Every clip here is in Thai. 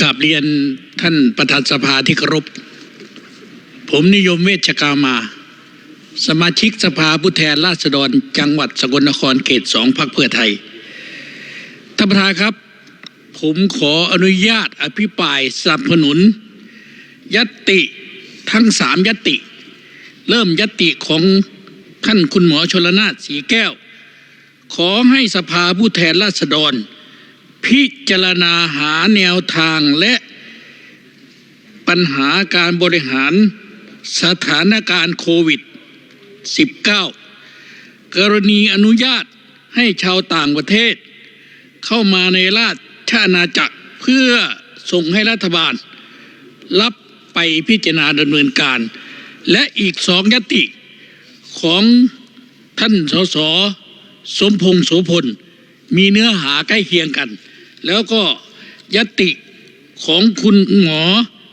กราบเรียนท่านประธานสภาที่เคารพ ผมนิยมเวชกามา สมาชิกสภาผู้แทนราษฎรจังหวัดสกลนครเขตสองพักเพื่อไทย ท่านประธานครับ ผมขออนุญาตอภิปรายสนับสนุน ยติทั้งสามยติ เริ่มยติของท่านคุณหมอชลนาถสีแก้ว ขอให้สภาผู้แทนราษฎร พิจารณาหาแนวทางและปัญหาการบริหารสถานการณ์โควิด -19 กรณีอนุญาตให้ชาวต่างประเทศ เข้ามาในราชอาณาจักรเพื่อส่งให้รัฐบาล รับไปพิจารณาดำเนินการ และอีกสองยติของท่านสสสมพงษ์โสพลมีเนื้อหาใกล้เคียงกัน แล้วก็ยติของคุณหมอ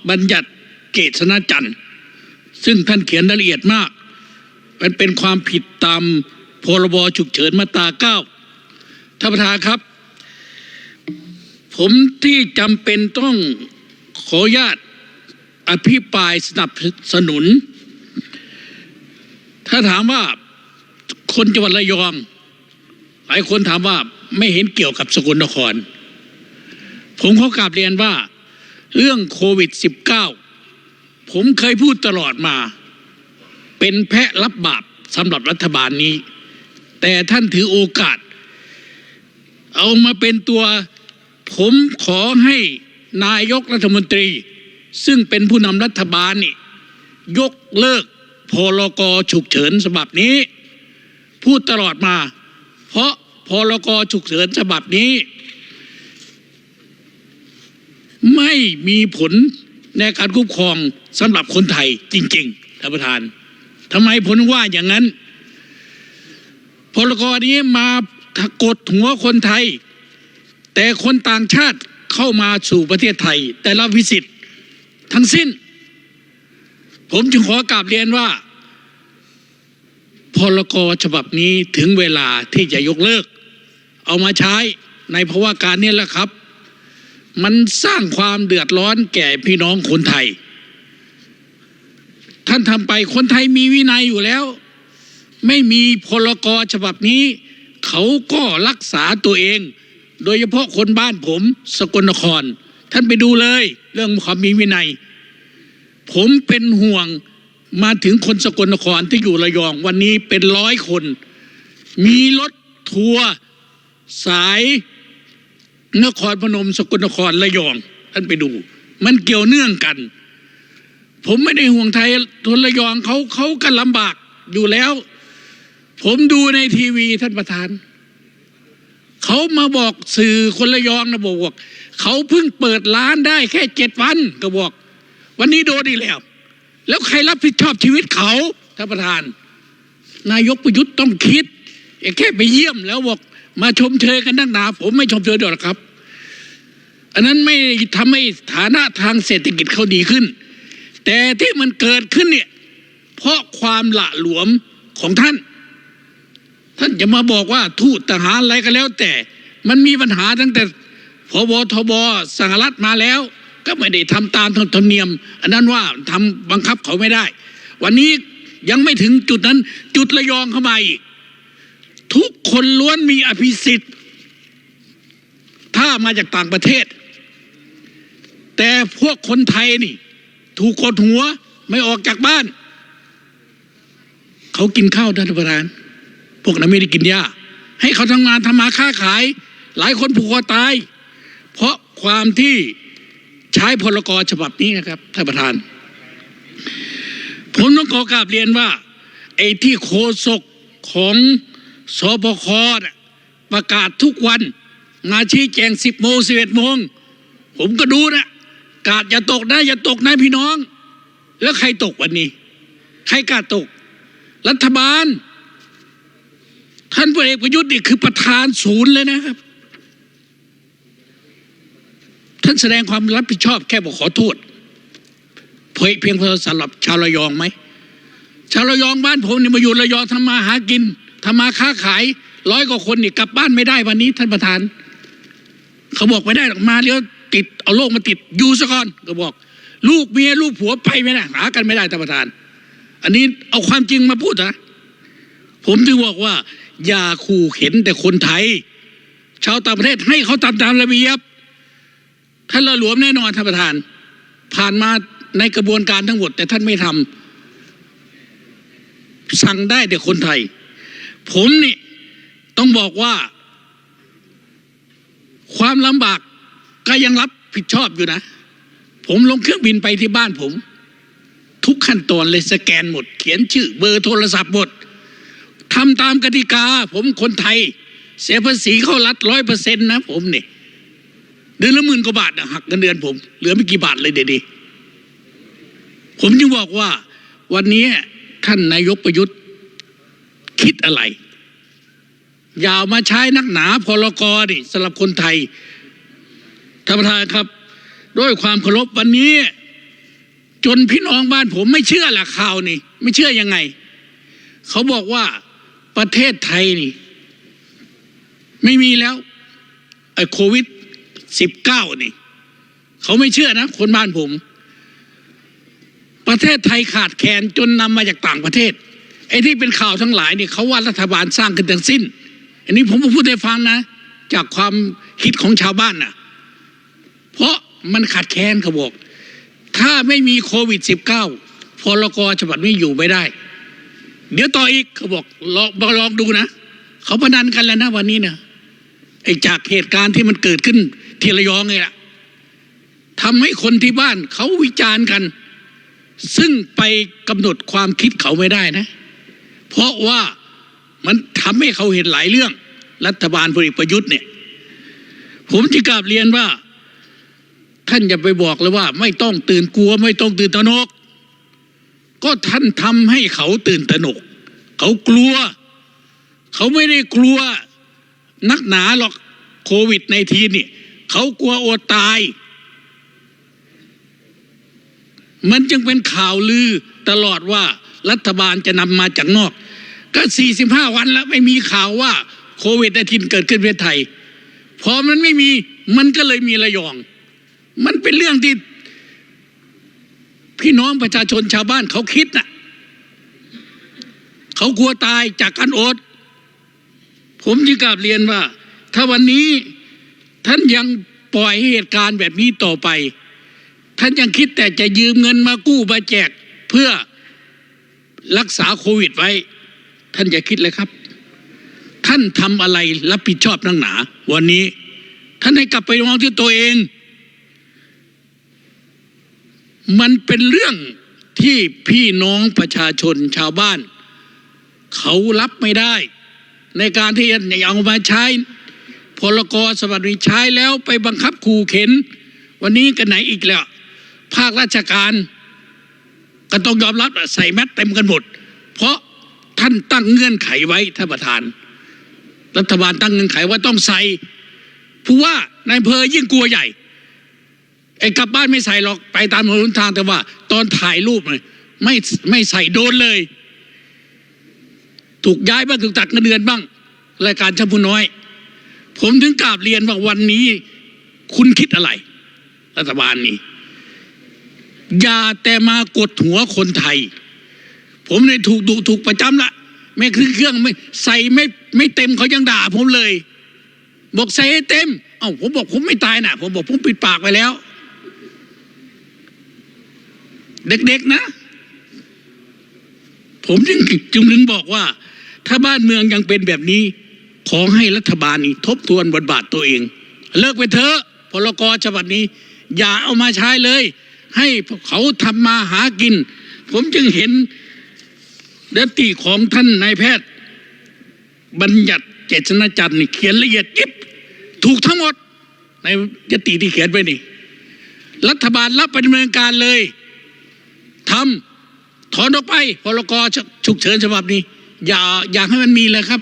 บัญญัติเกษณจันทร์ ซึ่งท่านเขียนรายละเอียดมาก มันเป็นความผิดตามพรบฉุกเฉินมาตราเก้าท่านประธานครับ ผมที่จำเป็นต้องขออนุญาตอภิปรายสนับสนุน ถ้าถามว่าคนจังหวัดระยอง หลายคนถามว่าไม่เห็นเกี่ยวกับสกลนคร ผมขอกราบเรียนว่าเรื่องโควิด -19 ผมเคยพูดตลอดมา เป็นแพะรับบาปสำหรับรัฐบาลนี้ แต่ท่านถือโอกาส เอามาเป็นตัว ผมขอให้นายกรัฐมนตรี ซึ่งเป็นผู้นำรัฐบาลนี่ ยกเลิกพรกฉุกเฉินฉบับนี้ พูดตลอดมา เพราะพรกฉุกเฉินฉบับนี้ ไม่มีผลในการคุ้มครองสำหรับคนไทยจริงๆท่านประธานทำไมผมว่าอย่างนั้นพรกรนี้มากดหัวคนไทย แต่คนต่างชาติเข้ามาสู่ประเทศไทย แต่ละวิสิตทั้งสิ้น ผมจึงขอกราบเรียนว่าพรกรฉบับนี้ถึงเวลาที่จะยกเลิก เอามาใช้ในภาวะการนี้แหละครับ มันสร้างความเดือดร้อนแก่พี่น้องคนไทย ท่านทำไปคนไทยมีวินัยอยู่แล้ว ไม่มีพรกรฉบับนี้ เขาก็รักษาตัวเอง โดยเฉพาะคนบ้านผมสกลนคร ท่านไปดูเลย เรื่องความมีวินัย ผมเป็นห่วงมาถึงคนสกลนครที่อยู่ระยองวันนี้เป็นร้อยคน มีรถทัวร์สาย นครพนมสกลนครระยอง ท่านไปดู มันเกี่ยวเนื่องกัน ผมไม่ได้ห่วงไทยทนระยองเขาเขากันลำบากอยู่แล้ว ผมดูในทีวีท่านประธาน เขามาบอกสื่อคนระยองนะบอกว่าเขาเพิ่งเปิดร้านได้แค่เจ็ดวันก็บอก วันนี้โดนอีกแล้ว แล้วใครรับผิดชอบชีวิตเขาท่านประธาน นายกประยุทธ์ต้องคิดแค่ไปเยี่ยมแล้วบอก มาชมเชยกันนักหนา ผมไม่ชมเชยดอกครับ อันนั้นไม่ทำให้ฐานะทางเศรษฐกิจเขาดีขึ้น แต่ที่มันเกิดขึ้นเนี่ย เพราะความหละหลวมของท่าน ท่านจะมาบอกว่าทูตทหารอะไรก็แล้ว แต่มันมีปัญหาตั้งแต่พบทบสหรัฐมาแล้ว ก็ไม่ได้ทำตามธรรมเนียม อันนั้นว่าทำบังคับเขาไม่ได้ วันนี้ยังไม่ถึงจุดนั้นจุดระยองเข้ามาอีก ทุกคนล้วนมีอภิสิทธิ์ ถ้ามาจากต่างประเทศ แต่พวกคนไทยนี่ ถูกกดหัวไม่ออกจากบ้าน เขากินข้าวท่านประธาน พวกนั้นไม่ได้กินหญ้า ให้เขาทำงานทำมาค้าขาย หลายคนผูกคอตาย เพราะความที่ใช้พลกรฉบับนี้นะครับท่านประธาน ผมต้องขอกราบเรียนว่าไอ้ที่โคศกของ สบคประกาศทุกวันมาชี้แจงสิบโมงสิบเอ็ดโมง ผมก็ดูนะกาดอย่าตกนะอย่าตกนะพี่น้อง แล้วใครตกวันนี้ ใครกล้าตก รัฐบาล ท่านพลเอกประยุทธ์นี่คือประธานศูนย์เลยนะครับ ท่านแสดงความรับผิดชอบแค่บอกขอโทษเพียเพียงพอสำหรับชาวระยองไหมชาวระยองบ้านผมนี่มาอยู่ระยองทำมาหากิน ทำมาค้าขายร้อยกว่าคนนี่กลับบ้านไม่ได้วันนี้ท่านประธาน เขาบอกไม่ได้หรอกมาเดี๋ยวติดเอาโรคมาติดอยู่ซะก่อนก็บอก ลูกเมียลูกผัวไปไม่ได้หากันไม่ได้ท่านประธาน อันนี้เอาความจริงมาพูดนะผมถึงบอกว่า อย่าขู่เข็นแต่คนไทย ชาวต่างประเทศให้เขาตามตามระเบียบท่านละหลวมแน่นอนท่านประธาน ผ่านมาในกระบวนการทั้งหมด แต่ท่านไม่ทำสั่งได้แต่คนไทย ผมนี่ต้องบอกว่า ความลำบากก็ยังรับผิดชอบอยู่นะ ผมลงเครื่องบินไปที่บ้านผม ทุกขั้นตอนเลยสแกนหมด เขียนชื่อเบอร์โทรศัพท์หมดทำตามกติกา ผมคนไทย เสียภาษีเข้ารัฐร้อยเปอร์เซ็นต์นะผมเนี่ยเดือนละหมื่นกว่าบาทหักเงินเดือนผม เหลือไม่กี่บาทเลยเดี๋ยวนี้ผมจึงบอกว่า วันนี้ท่านนายกประยุทธ์ คิดอะไร อย่ามาใช้นักหนาพลกรนี่สำหรับคนไทยท่านประธานครับ ด้วยความเคารพวันนี้ จนพี่น้องบ้านผมไม่เชื่อหละข่าวนี่ ไม่เชื่อยังไง เขาบอกว่าประเทศไทยนี่ ไม่มีแล้วไอ้โควิดสิบเก้านี่ เขาไม่เชื่อนะ คนบ้านผม ประเทศไทยขาดแคลนจนนำมาจากต่างประเทศ ไอ้ที่เป็นข่าวทั้งหลายเนี่ยเขาว่ารัฐบาลสร้างขึ้นทั้งสิ้น อันนี้ผมพูดให้ฟังนะ จากความคิดของชาวบ้านนะเพราะมันขาดแคลนเขาบอก ถ้าไม่มีโควิด -19 พลกฉบับนี้อยู่ไม่ได้ เดี๋ยวต่ออีกเขาบอกลองลองดูนะ เขาพนันกันแล้วนะวันนี้นะไอ้จากเหตุการณ์ที่มันเกิดขึ้นที่ระยองเนี่ยทำให้คนที่บ้านเขาวิจารณ์กัน ซึ่งไปกำหนดความคิดเขาไม่ได้นะ เพราะว่ามันทำให้เขาเห็นหลายเรื่อง รัฐบาลพลเอกประยุทธ์เนี่ย ผมจะกราบเรียนว่า ท่านอย่าไปบอกเลยว่า ไม่ต้องตื่นกลัว ไม่ต้องตื่นตระหนก ก็ท่านทำให้เขาตื่นตระหนก เขากลัว เขาไม่ได้กลัวนักหนาหรอกโควิดในทีนี่เขากลัวอดตาย มันจึงเป็นข่าวลือตลอดว่า รัฐบาลจะนำมาจากนอก ก็ 45 วันแล้วไม่มีข่าวว่าโควิดในทีนเกิดขึ้นประเทศไทย พอมันไม่มีมันก็เลยมีระยอง มันเป็นเรื่องที่ พี่น้องประชาชนชาวบ้านเขาคิดน่ะเขากลัวตายจากการอด ผมจึงกราบเรียนว่า ถ้าวันนี้ท่านยังปล่อยเหตุการณ์แบบนี้ต่อไป ท่านยังคิดแต่จะยืมเงินมากู้มาแจกเพื่อ รักษาโควิดไว้ ท่านอย่าคิดเลยครับ ท่านทำอะไรรับผิดชอบนักหนา วันนี้ ท่านให้กลับไปมองที่ตัวเอง มันเป็นเรื่องที่พี่น้องประชาชนชาวบ้าน เขารับไม่ได้ ในการที่จะเอามาใช้พลกรสวัสดิใช้แล้วไปบังคับขู่เข็น วันนี้กันไหนอีกแล้ว ภาคราชการ ก็ต้องยอมรับใส่แมสเต็มกันหมด เพราะท่านตั้งเงื่อนไขไว้ท่านประธาน รัฐบาลตั้งเงื่อนไขว่าต้องใส่ผู้ว่านายอำเภอยิ่งกลัวใหญ่ไอ้กลับบ้านไม่ใส่หรอกไปตามถนนทางแต่ว่า ตอนถ่ายรูปเลยไม่ไม่ใส่โดนเลย ถูกย้ายบ้างถูกตัดเงินเดือนบ้างรายการชั้นผู้น้อย ผมถึงกราบเรียนว่าวันนี้ คุณคิดอะไร รัฐบาลนี้ อย่าแต่มากดหัวคนไทย ผมเลยถูกดุถูกประจำละแม่เครื่องเครื่องไม่ใส่ไม่ไม่เต็มเขายังด่าผมเลย บอกใส่ให้เต็ม เอ้าผมบอกผมไม่ตายนะผมบอกผมปิดปากไปแล้ว เด็กๆนะ ผมจึงจึงถึงบอกว่า ถ้าบ้านเมืองยังเป็นแบบนี้ ขอให้รัฐบาลนี้ทบทวนบทบาทตัวเอง เลิกไปเถอะพลกรฉบับนี้ อย่าเอามาใช้เลย ให้เขาทำมาหากิน ผมจึงเห็นเดติของท่านนายแพทย์ บัญญัติเจตนาจันทร์นี่เขียนละเอียดยิบถูกทั้งหมด ในยติที่เขียนไว้นี่ รัฐบาลรับไปดำเนินการเลยทำถอนออกไปพลกฉุกเฉินฉบับนี้ อย่าอยากให้มันมีเลยครับ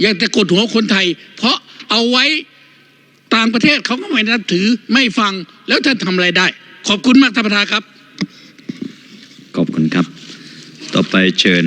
อยากแต่กดหัวคนไทย เพราะเอาไว้ต่างประเทศเขาก็ไม่นับถือไม่ฟังแล้วท่านทำอะไรได้ ขอบคุณมากท่านประธานครับขอบคุณครับต่อไปเชิญ